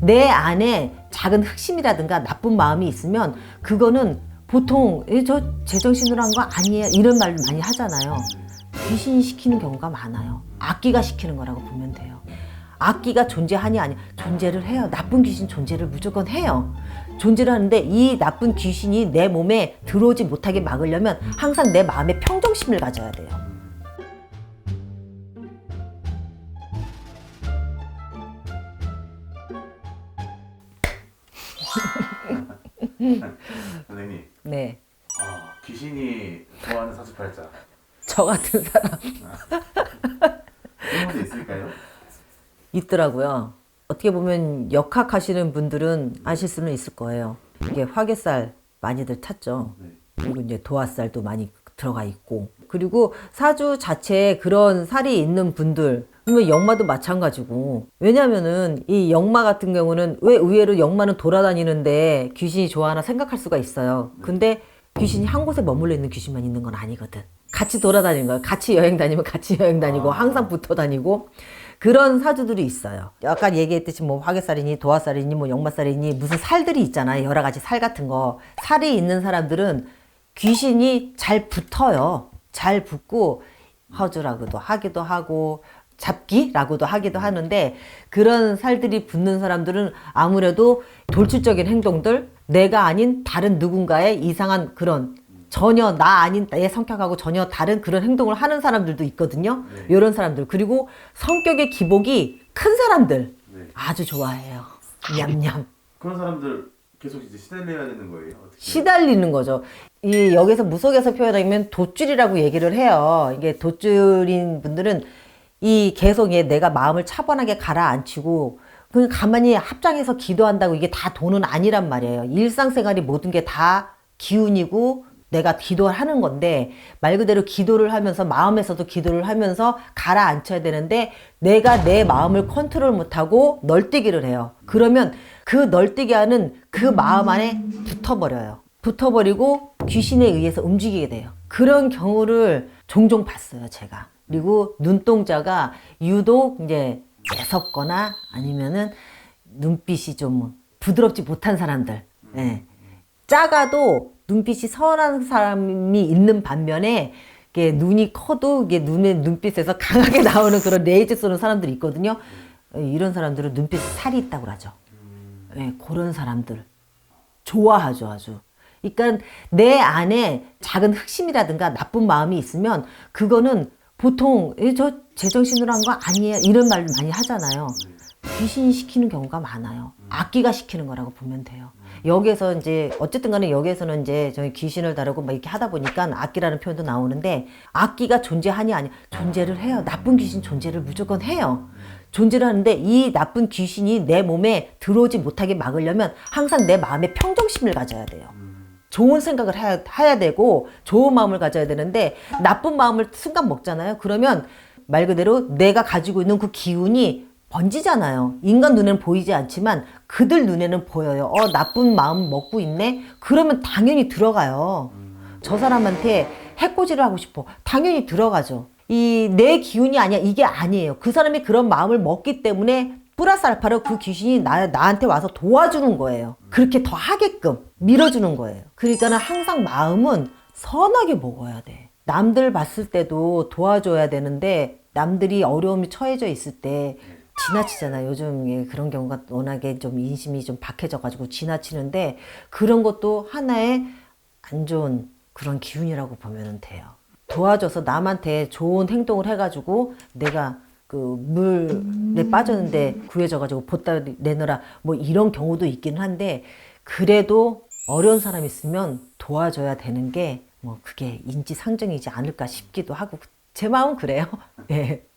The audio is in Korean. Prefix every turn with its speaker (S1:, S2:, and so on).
S1: 내 안에 작은 흑심이라든가 나쁜 마음이 있으면 그거는 보통 "에, 저 제정신으로 한 거 아니에요? 이런 말을 많이 하잖아요. 귀신이 시키는 경우가 많아요. 악기가 시키는 거라고 보면 돼요. 악기가 존재하냐 아니 존재를 해요. 나쁜 귀신 존재를 무조건 해요. 존재를 하는데 이 나쁜 귀신이 내 몸에 들어오지 못하게 막으려면 항상 내 마음에 평정심을 가져야 돼요
S2: 선생님,
S1: 네.
S2: 아, 귀신이 좋아하는 사주팔자
S1: 저 같은 사람
S2: 이런 것도 있을까요?
S1: 있더라고요. 어떻게 보면 역학하시는 분들은 아실 수는 있을 거예요. 이게 화개살 많이들 탔죠.
S2: 네.
S1: 그리고 이제 도화살도 많이 들어가 있고. 그리고 사주 자체에 그런 살이 있는 분들, 그러면 역마도 마찬가지고. 왜냐면은 이 역마 같은 경우는 왜 의외로 역마는 돌아다니는데 귀신이 좋아하나 생각할 수가 있어요. 근데 귀신이 한 곳에 머물러 있는 귀신만 있는 건 아니거든. 같이 돌아다니는 거야. 같이 여행 다니면 같이 여행 다니고 항상 붙어 다니고 그런 사주들이 있어요. 아까 얘기했듯이 뭐 화개살이니 도화살이니 뭐 역마살이니 무슨 살들이 있잖아요. 여러 가지 살 같은 거. 살이 있는 사람들은 귀신이 잘 붙어요. 잘 붙고 허주라고도 하기도 하고 잡기라고도 하기도 하는데 그런 살들이 붙는 사람들은 아무래도 돌출적인 행동들 내가 아닌 다른 누군가의 이상한 그런 전혀 나 아닌 내 성격하고 전혀 다른 그런 행동을 하는 사람들도 있거든요.
S2: 네.
S1: 이런 사람들 그리고 성격의 기복이 큰 사람들
S2: 네.
S1: 아주 좋아해요. 냠냠.
S2: 그런 사람들 계속 이제 시달려야 되는 거예요.
S1: 시달리는 거죠. 이 여기서 무속에서 표현하면 돛줄이라고 얘기를 해요. 이게 돛줄인 분들은 이 계속 얘 내가 마음을 차분하게 가라앉히고 그냥 가만히 합장해서 기도한다고 이게 다 돈은 아니란 말이에요. 일상생활이 모든 게 다 기운이고 내가 기도하는 건데 말 그대로 기도를 하면서 마음에서도 기도를 하면서 가라앉혀야 되는데 내가 내 마음을 컨트롤 못하고 널뛰기를 해요. 그러면 그 널뛰기 하는 그 마음 안에 붙어버려요. 붙어버리고 귀신에 의해서 움직이게 돼요. 그런 경우를 종종 봤어요, 제가. 그리고 눈동자가 유독 이제 매섭거나 아니면은 눈빛이 좀 부드럽지 못한 사람들. 예. 작아도 눈빛이 선한 사람이 있는 반면에 이게 눈이 커도 이게 눈의 눈빛에서 강하게 나오는 그런 레이즈 쏘는 사람들이 있거든요. 예, 이런 사람들은 눈빛에 살이 있다고 그러죠. 예, 그런 사람들 좋아하죠 아주. 그러니까 내 안에 작은 흑심이라든가 나쁜 마음이 있으면 그거는 보통 "에, 저 제정신으로 한 거 아니에요 이런 말을 많이 하잖아요. 귀신이 시키는 경우가 많아요. 악기가 시키는 거라고 보면 돼요. 여기에서 이제 어쨌든 간에 여기에서는 이제 저희 귀신을 다루고 막 이렇게 하다 보니까 악기라는 표현도 나오는데 악기가 존재하냐 아니 존재를 해요. 나쁜 귀신 존재를 무조건 해요. 존재를 하는데 이 나쁜 귀신이 내 몸에 들어오지 못하게 막으려면 항상 내 마음에 평정심을 가져야 돼요. 좋은 생각을 해야, 해야 되고 좋은 마음을 가져야 되는데 나쁜 마음을 순간 먹잖아요. 그러면 말 그대로 내가 가지고 있는 그 기운이 번지잖아요. 인간 눈에는 보이지 않지만 그들 눈에는 보여요. 어, 나쁜 마음 먹고 있네? 그러면 당연히 들어가요. 저 사람한테 해코지를 하고 싶어. 당연히 들어가죠. 이 내 기운이 아니야. 이게 아니에요. 그 사람이 그런 마음을 먹기 때문에 플러스 알파로 그 귀신이 나, 나한테 와서 도와주는 거예요. 그렇게 더 하게끔 밀어주는 거예요. 그러니까는 항상 마음은 선하게 먹어야 돼. 남들 봤을 때도 도와줘야 되는데 남들이 어려움이 처해져 있을 때 지나치잖아요. 요즘 에 그런 경우가 워낙에 좀 인심이 좀 박해져가지고 지나치는데 그런 것도 하나의 안 좋은 그런 기운이라고 보면 돼요. 도와줘서 남한테 좋은 행동을 해가지고 내가 그 물에 빠졌는데 구해져가지고 보따 내느라 뭐 이런 경우도 있기는 한데 그래도 어려운 사람 있으면 도와줘야 되는 게 뭐 그게 인지상정이지 않을까 싶기도 하고 제 마음은 그래요. 네.